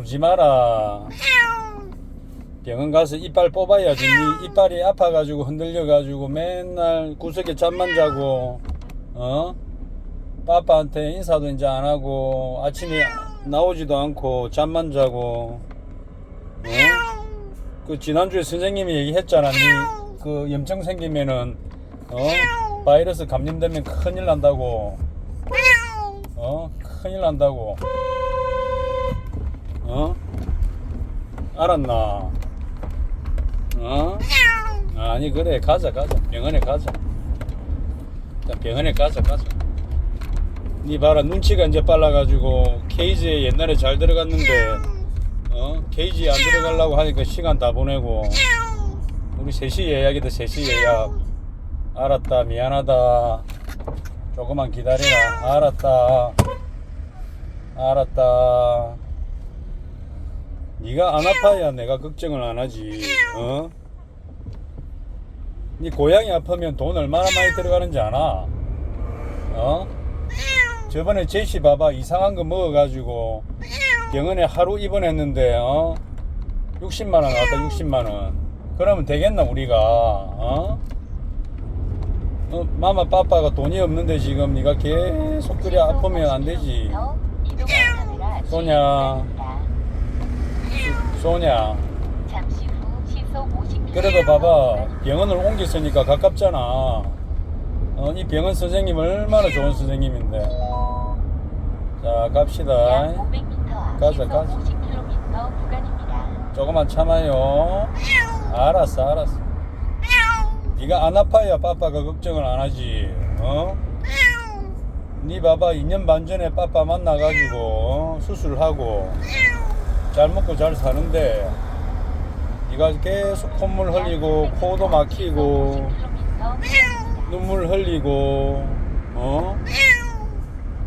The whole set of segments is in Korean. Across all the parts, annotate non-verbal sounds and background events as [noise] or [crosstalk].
울지 마라. 병원 가서 이빨 뽑아야지. 니 이빨이 아파가지고 흔들려가지고 맨날 구석에 잠만 자고, 어? 빠빠한테 인사도 이제 안 하고, 아침에 나오지도 않고, 잠만 자고, 어? 그 지난주에 선생님이 얘기했잖아. 니그 염증 생기면은, 어? 바이러스 감염되면 큰일 난다고. 어? 큰일 난다고. 어? 알았나? 어? 아니 그래 가자 가자. 병원에 가자. 자, 병원에 가자 가자. 니 봐라 눈치가 이제 빨라가지고 케이지에 옛날에 잘 들어갔는데 어? 케이지 안 들어가려고 하니까 시간 다 보내고. 우리 3시 예약이다 3시 예약. 알았다 미안하다. 조금만 기다리라. 알았다. 알았다 네가 안 아파야 내가 걱정을 안 하지 어? 네 고양이 아프면 돈 얼마나 많이 들어가는지 아나? 어? 저번에 제시 봐봐 이상한 거 먹어가지고 병원에 하루 입원했는데 어? 60만 원 나왔다 60만 원 그러면 되겠나 우리가 어? 어, 마마 빠빠가 돈이 없는데 지금 네가 계속 그래 아프면 안 되지 소냐. 소냐 잠시 후 시속 50km 그래도 봐봐 병원을 옮겼으니까 가깝잖아 어, 이 병원 선생님 얼마나 좋은 선생님인데 자 갑시다 약 500m 가자, 시속 가자. 50km 구간입니다. 조금만 참아요 알았어 알았어 네가 안 아파야 빠빠가 걱정을 안 하지 어? 네 봐봐 2년 반 전에 빠빠 만나가지고 어? 수술하고 잘 먹고 잘 사는데 네가 계속 콧물 흘리고 코도 막히고 눈물 흘리고 어?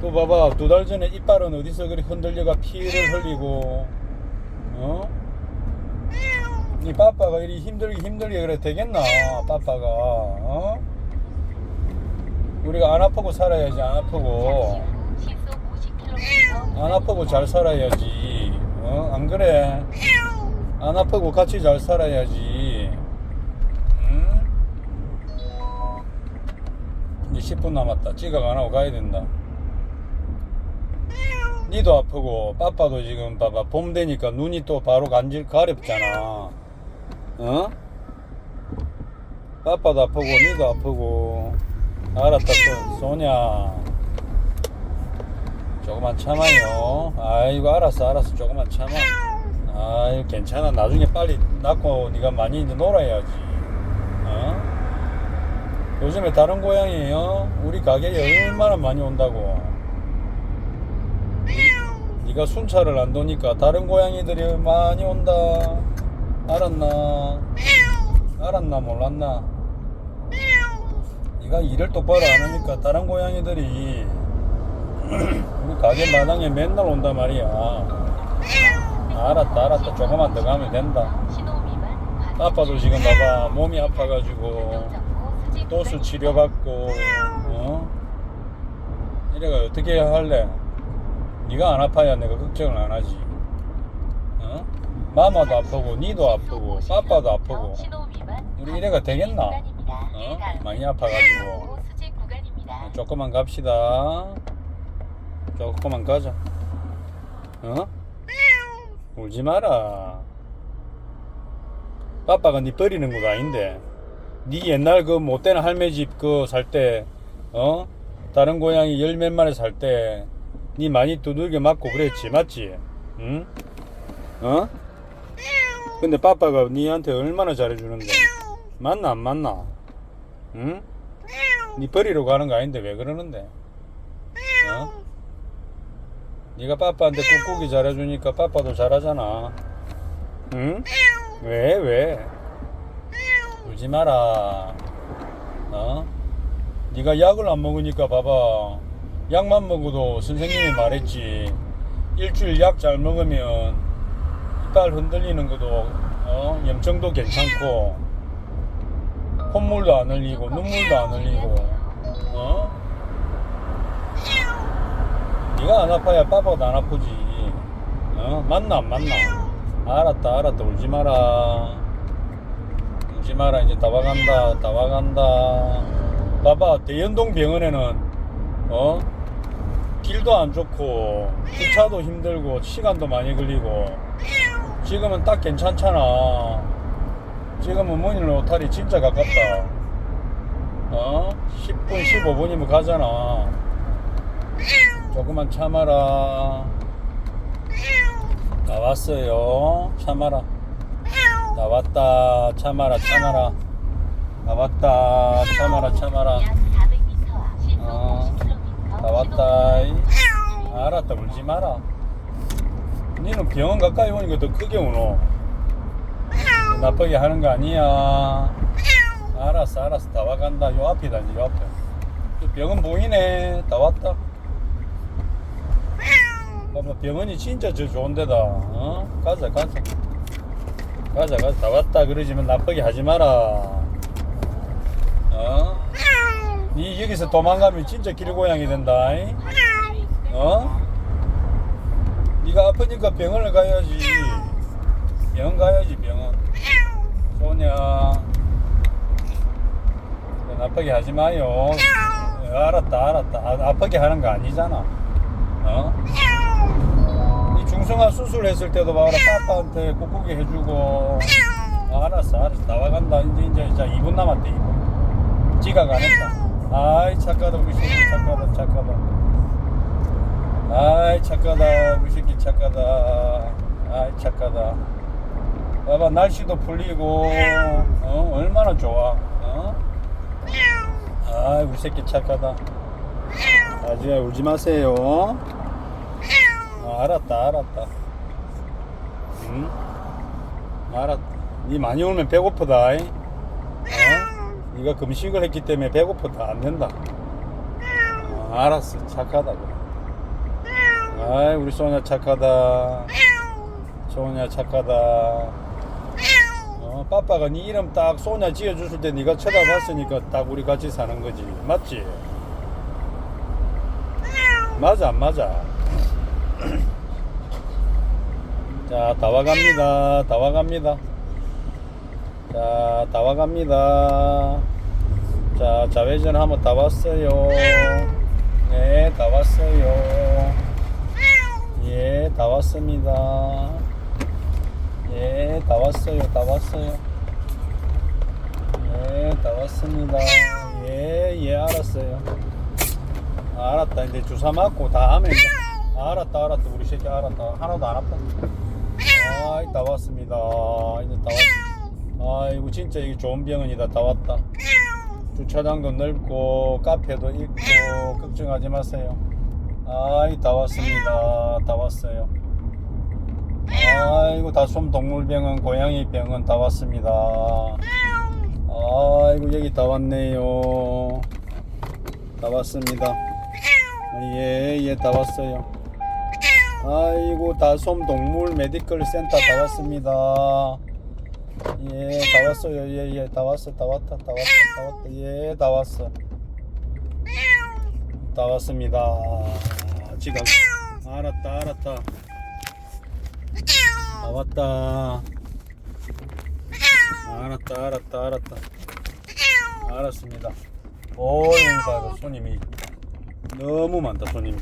또 봐봐 두 달 전에 이빨은 어디서 그리 흔들려가 피를 흘리고 어? 네 빠빠가 이리 힘들게 힘들게 그래 되겠나 빠빠가 어? 우리가 안 아프고 살아야지 안 아프고 잠시 후 시속 50km 안 아프고 잘 살아야지 어? 안 그래? 안 아프고 같이 잘 살아야지 응? 이제 10분 남았다 지각 안 하고 가야 된다 니도 아프고 빠빠도 지금 봐봐 봄 되니까 눈이 또 바로 간질 가렵잖아 어? 빠빠도 아프고 니도 아프고 알았다 소, 소냐 조금만 참아요. 아이고 알았어 알았어. 조금만 참아. 아이 괜찮아. 나중에 빨리 낳고 네가 많이 이제 놀아야지. 어? 요즘에 다른 고양이 어? 우리 가게에 얼마나 많이 온다고. 네가 순찰을 안 도니까 다른 고양이들이 많이 온다. 알았나? 알았나 몰랐나? 네가 일을 똑바로 안 하니까 다른 고양이들이 [clears throat] 가게 마당에 맨날 온단 말이야 알았다 알았다 조금만 더 가면 된다 아빠도 지금 봐봐 몸이 아파가지고 또수 치료받고 어? 이래가 어떻게 할래 네가 안 아파야 내가 걱정을 안 하지 어? 마마도 아프고 니도 아프고 빠빠도 아프고 우리 이래가 되겠나? 어? 많이 아파가지고 또. 조금만 갑시다 조금만 가자 어? 울지 마라 빠빠가 니 버리는 거 아닌데 니 옛날 그 못되는 할매 집 그 살 때 어? 다른 고양이 열 몇 마리 살 때 니 많이 두들겨 맞고 그랬지 맞지? 응? 어? 근데 빠빠가 니한테 얼마나 잘해주는데 맞나 안 맞나? 응? 니 버리러 가는 거 아닌데 왜 그러는데? 어? 네가 빠빠한테 꾹꾹이 잘해주니까 빠빠도 잘하잖아. 응? 왜 왜? 울지 마라. 어? 네가 약을 안 먹으니까 봐봐. 약만 먹어도 선생님이 말했지. 일주일 약 잘 먹으면 이빨 흔들리는 것도 어? 염증도 괜찮고 콧물도 안 흘리고 눈물도 안 흘리고 어? 네가 안 아파야 빠빠도 안 아프지 어? 맞나 안 맞나? 알았다 알았다 울지 마라 울지 마라 이제 다 와간다 다 와간다 봐봐 대연동 병원에는 어? 길도 안 좋고 주차도 힘들고 시간도 많이 걸리고 지금은 딱 괜찮잖아 지금은 문일 로탈이 진짜 가깝다 어? 10분 15분이면 가잖아 조금만 참아라. 나왔어요. 참아라. 나왔다. 참아라 참아라. 나왔다. 참아라 참아라. 약 400m 앞 시속 어, 50km 나왔다. 알았다 울지 마라. 니는 병원 가까이 오니까 더 크게 우노. 나쁘게 하는 거 아니야. 알았어 알았어. 다 와간다. 요 앞이다 이제 요 앞에. 저 병원 보이네. 다 왔다 병원이 진짜 저 좋은 데다 어? 가자 가자 가자 가자 다 왔다 그러지만 나쁘게 하지 마라 어? 니 여기서 도망가면 진짜 길고양이 된다 잉? 어? 네가 아프니까 병원을 가야지 병원 가야지 병원 소냐 나쁘게 하지 마요 어, 알았다 알았다 아, 아프게 하는 거 아니잖아 어? 이 중성화 수술했을 때도 봐라 빠빠한테 꾹꾹이 해주고. 아, 알았어 알았어. 나와간다. 이제 이제 이제 2분 남았대 2분. 지각 안 했다. 아이 착하다 우리 새끼. 착하다 착하다. 아이 착하다. 우리 새끼 착하다. 아이 착하다. 봐봐 날씨도 풀리고 어 얼마나 좋아 어? 아이 우리 새끼 착하다. 나중에 울지 마세요 어, 알았다 알았다. 응? 알았다. 니 많이 울면 배고프다 이. 어? 네가 금식을 했기 때문에 배고프다. 안 된다. 어, 알았어. 착하다 그래 아이 우리 소냐 착하다. 소냐 착하다. 어, 빠빠가 네 이름 딱 소냐 지어줬을 때 네가 쳐다봤으니까 딱 우리 같이 사는 거지. 맞지? 맞아 안 맞아? [clears throat] 자 다 와갑니다 다 와갑니다 자 다 와갑니다 자 자회전 한번 다 왔어요 네 다 왔어요 예, 다 왔습니다. 예, 다 왔어요. 다 왔어요. 예, 다 왔습니다. 예, 예, 알았어요. 아, 알았다. 이제 주사 맞고 다 하면 이제. 아, 알았다, 알았다. 우리 새끼 알았다. 하나도 안 아파. 아이, 다 왔습니다. 이제 다 왔. 아이고, 진짜 이게 좋은 병원이다. 다 왔다. 주차장도 넓고, 카페도 있고, 걱정하지 마세요. 아이 다 왔습니다 다 왔어요 아이고 다솜 동물병원 고양이 병원 다 왔습니다 아이고 여기 다 왔네요 다 왔습니다 예예 다 왔어요 아이고 다솜 동물 메디컬 센터 다 왔습니다 예 다 왔어요 예 예 다 왔어 다 왔다 다 왔다 다 왔다 예 다 왔어 다 왔습니다. 지금 알았다 알았다. 다 왔다. 알았다 알았다 알았다. 알았습니다. 오 여기가 손님이 너무 많다 손님이.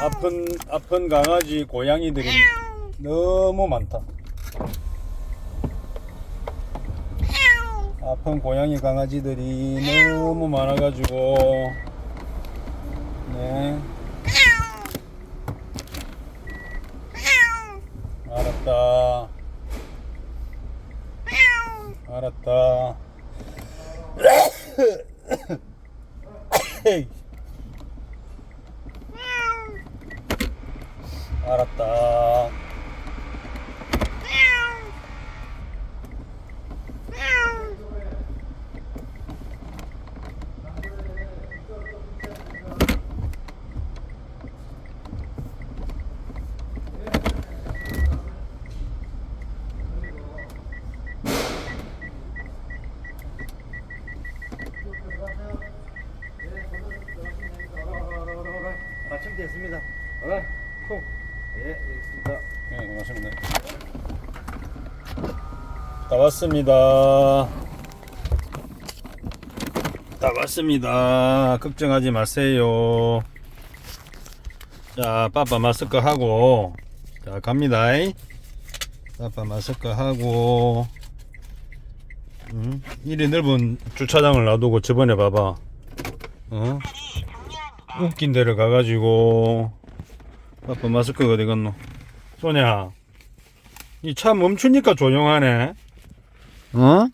아픈 아픈 강아지 고양이들이 너무 많다. 아픈 고양이 강아지들이 너무 많아가지고. 네. 알았다. 알았다 [coughs] 헤이. 알았다 마침 됐습니다. 어라, 콩. 예. 알겠습니다. 네, 고맙습니다. 다 왔습니다. 다 왔습니다. 걱정하지 마세요. 자, 빠빠 마스크 하고, 자, 갑니다. 빠빠 마스크 하고, 음, 이리 넓은 주차장을 놔두고 저번에 봐봐. 어? 웃긴 데를 가가지고, 빠빠 마스크가 어디 갔노? 소냐, 이 차 멈추니까 조용하네. 어?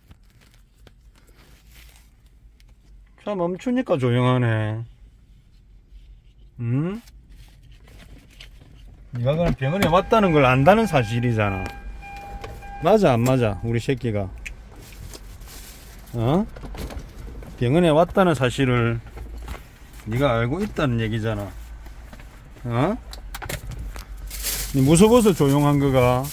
차 멈추니까 조용하네. 응? 네가 그냥 병원에 왔다는 걸 안다는 사실이잖아. 맞아 안 맞아 우리 새끼가. 어? 병원에 왔다는 사실을 네가 알고 있다는 얘기잖아. 어? 니 무서워서 조용한 거가